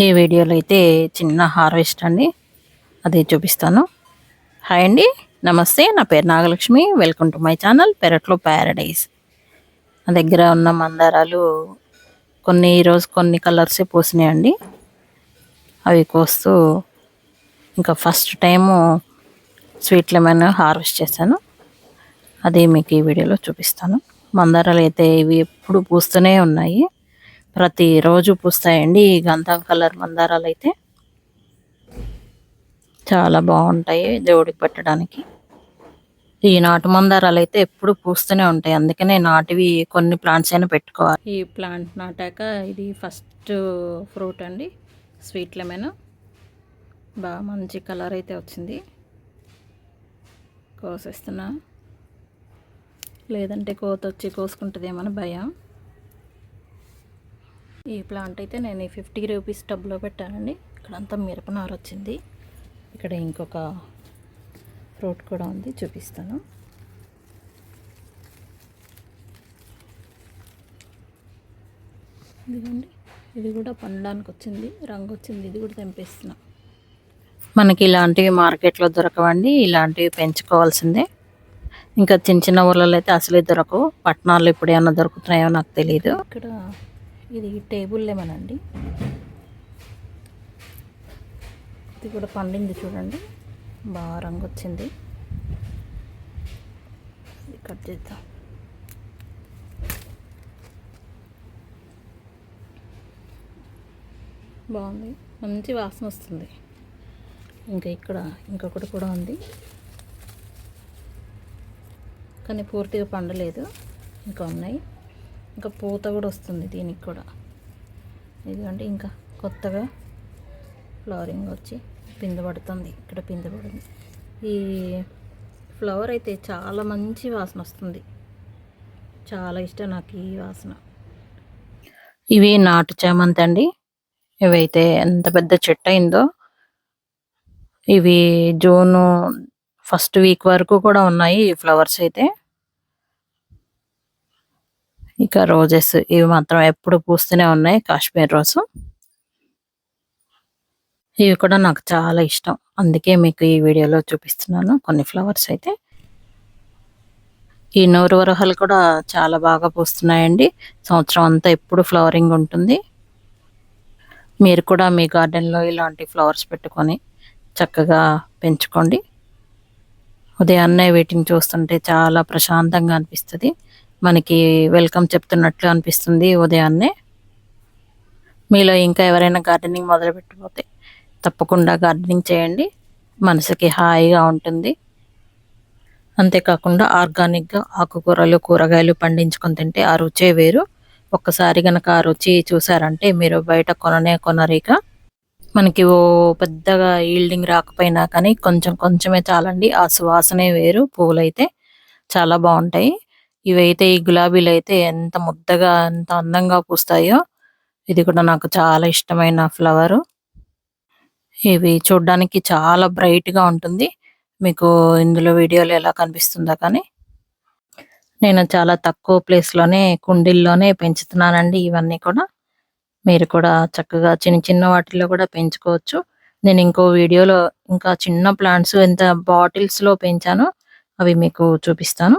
ఈ వీడియోలో అయితే చిన్న హార్వెస్ట్ అండి. అది చూపిస్తాను. హాయ్ అండి. నమస్తే. నా పేరు Nagalakshmi. Welcome to my channel పెరట్లో ప్యారడైజ్ నా దగ్గర ఉన్న మందారాలు కొన్ని ఈరోజు కొన్ని కలర్సే పూసినాయండి. అవి కోస్తూ ఇంకా first time sweet lemon harvest చేశాను. అది మీకు ఈ వీడియోలో చూపిస్తాను. మందారాలు అయితే ఇవి ఎప్పుడు పూస్తూనే ఉన్నాయి. ప్రతిరోజు పూస్తాయండి ఈ గంధం కలర్ మందారాలు అయితే. చాలా బాగుంటాయి దేవుడికి పెట్టడానికి. ఈ నాటు మందారాలు అయితే ఎప్పుడు పూస్తూనే ఉంటాయి. అందుకనే నాటివి కొన్ని ప్లాంట్స్ అయినా పెట్టుకోవాలి. ఈ ప్లాంట్ నాటాక ఇది ఫస్ట్ ఫ్రూట్ అండి. స్వీట్ లెమన్ బాగా మంచి కలర్ అయితే వచ్చింది. కోసేస్తున్నా. లేదంటే కోత వచ్చి కోసుకుంటుందేమని భయం. ఈ ప్లాంట్ అయితే నేను ఫిఫ్టీ రూపీస్ టబ్లో పెట్టానండి. ఇక్కడంతా మిరపనారు వచ్చింది. ఇక్కడ ఇంకొక ఫ్రూట్ కూడా ఉంది చూపిస్తాను. ఇదిగోండి ఇది కూడా పండడానికి వచ్చింది రంగు వచ్చింది ఇది కూడా తెంపేస్తున్నా. మనకి ఇలాంటివి మార్కెట్లో దొరకవండి ఇలాంటివి పెంచుకోవాల్సిందే. ఇంకా చిన్న చిన్న ఊర్లలో అయితే అసలే దొరకవు. పట్టణాల్లో ఇప్పుడు ఏమైనా దొరుకుతున్నాయో నాకు తెలియదు ఇక్కడ ఇది టేబుల్ లెమన్ అండి ఇది కూడా పండింది చూడండి. బాగా రంగు వచ్చింది కట్ చేద్దాం. బాగుంది. మంచి వాసన వస్తుంది. ఇంకా ఇక్కడ ఇంకొకటి కూడా ఉంది. కానీ పూర్తిగా పండలేదు. ఇంకా ఉన్నాయి. ఇంకా పూత కూడా వస్తుంది దీనికి కూడా. ఎందుకంటే ఇంకా కొత్తగా ఫ్లవరింగ్ వచ్చి పింద పడుతుంది. ఇక్కడ పింద పడింది ఈ ఫ్లవర్ అయితే చాలా మంచి వాసన వస్తుంది. చాలా ఇష్టం నాకు ఈ వాసన. ఇవి నాటు చామంతి అండి. ఇవైతే ఎంత పెద్ద చెట్టు అయిందో. ఇవి జూను ఫస్ట్ వీక్ వరకు కూడా ఉన్నాయి ఈ ఫ్లవర్స్ అయితే. ఇక రోజెస్ ఇవి మాత్రం ఎప్పుడు పూస్తూనే ఉన్నాయి కాశ్మీర్ రోజు. ఇవి కూడా నాకు చాలా ఇష్టం. అందుకే మీకు ఈ వీడియోలో చూపిస్తున్నాను కొన్ని ఫ్లవర్స్ అయితే. ఈ నూరు వరహాలు కూడా చాలా బాగా పూస్తున్నాయండి. సంవత్సరం అంతా ఎప్పుడు ఫ్లవరింగ్ ఉంటుంది. మీరు కూడా మీ గార్డెన్లో ఇలాంటి ఫ్లవర్స్ పెట్టుకొని చక్కగా పెంచుకోండి. ఉదయాన్నే వీటిని చూస్తుంటే చాలా ప్రశాంతంగా అనిపిస్తుంది. మనకి వెల్కమ్ చెప్తున్నట్లు అనిపిస్తుంది ఉదయాన్నే. మీలో ఇంకా ఎవరైనా గార్డెనింగ్ మొదలు పెట్టిపోతే తప్పకుండా గార్డెనింగ్ చేయండి. మనసుకి హాయిగా ఉంటుంది. అంతేకాకుండా ఆర్గానిక్గా ఆకుకూరలు కూరగాయలు పండించుకొని తింటే ఆ రుచే వేరు. ఒక్కసారి కనుక ఆ రుచి చూసారంటే మీరు బయట కొననే కొనరిక మనకి ఓ పెద్దగా ఈల్డింగ్ రాకపోయినా కానీ కొంచెం కొంచెమే చాలండి. ఆ సువాసనే వేరు పువ్వులైతే చాలా బాగుంటాయి. ఇవైతే ఈ గులాబీలు అయితే ఎంత ముద్దగా ఎంత అందంగా పూస్తాయో ఇది కూడా నాకు చాలా ఇష్టమైన ఫ్లవర్. ఇవి చూడడానికి చాలా బ్రైట్గా ఉంటుంది. మీకు ఇందులో వీడియోలో ఎలా కనిపిస్తుందో కానీ. నేను చాలా తక్కువ ప్లేస్లోనే కుండీల్లోనే పెంచుతున్నానండి ఇవన్నీ కూడా. మీరు కూడా చక్కగా చిన్న చిన్న వాటిల్లో కూడా పెంచుకోవచ్చు. నేను ఇంకో వీడియోలో ఇంకా చిన్న ప్లాంట్స్ ఎంత బాటిల్స్లో పెంచానో. అవి మీకు చూపిస్తాను.